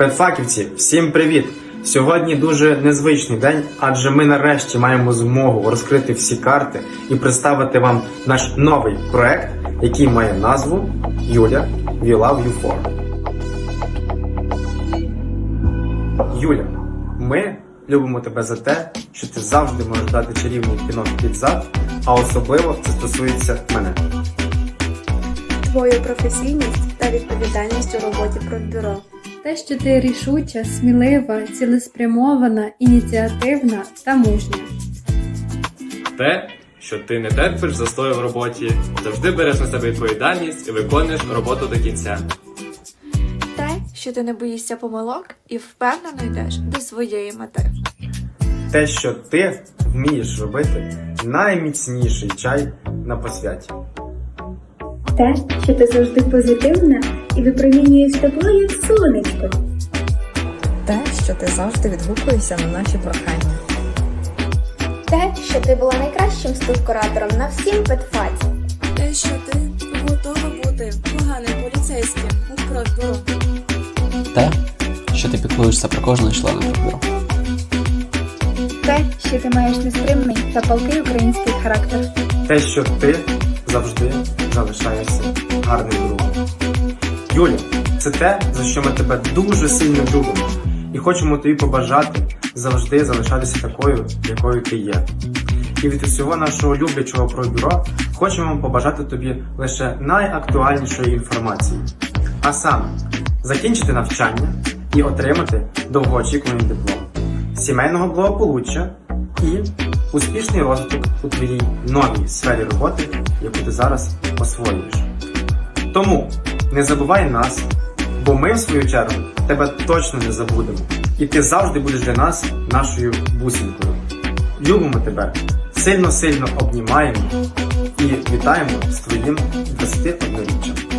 Педфаківці, всім привіт! Сьогодні дуже незвичний день, адже ми нарешті маємо змогу розкрити всі карти і представити вам наш новий проект, який має назву Юля We Love You For. Юля, ми любимо тебе за те, що ти завжди можеш дати чарівний пінок під зад, а особливо це стосується мене. твою професійність та відповідальність у роботі профбюро. Те, що ти рішуча, смілива, цілеспрямована, ініціативна та мужня. Те, що ти не терпиш застою в роботі, завжди береш на себе відповідальність і виконуєш роботу до кінця. Те, що ти не боїшся помилок і впевнено йдеш до своєї мети. Те, що ти вмієш робити найміцніший чай на посвяті. Те, що ти завжди позитивна і випромінюєш тепло, як сонечко. Те, що ти завжди відгукуєшся на наші прохання. Те, що ти була найкращим студкуратором на всім педфаті. Те, що ти готова бути поганим поліцейським у профбюро. Те, що ти піклуєшся про кожного члена бюро. Те, що ти маєш нестримний та палкий український характер. Те, що ти завжди залишаєшся гарним другом. Юля, це те, за що ми тебе дуже сильно любимо. І хочемо тобі побажати завжди залишатися такою, якою ти є. І від усього нашого люблячого пробюро хочемо побажати тобі лише найактуальнішої інформації. А саме закінчити навчання і отримати довгоочікуваний диплом, сімейного благополуччя і успішний розвиток у твоїй новій сфері роботи, яку ти зараз освоюєш. Тому не забувай нас, бо ми, в свою чергу, тебе точно не забудемо. І ти завжди будеш для нас нашою бусинкою. Любимо тебе, сильно-сильно обнімаємо і вітаємо з твоїм 21-річчям.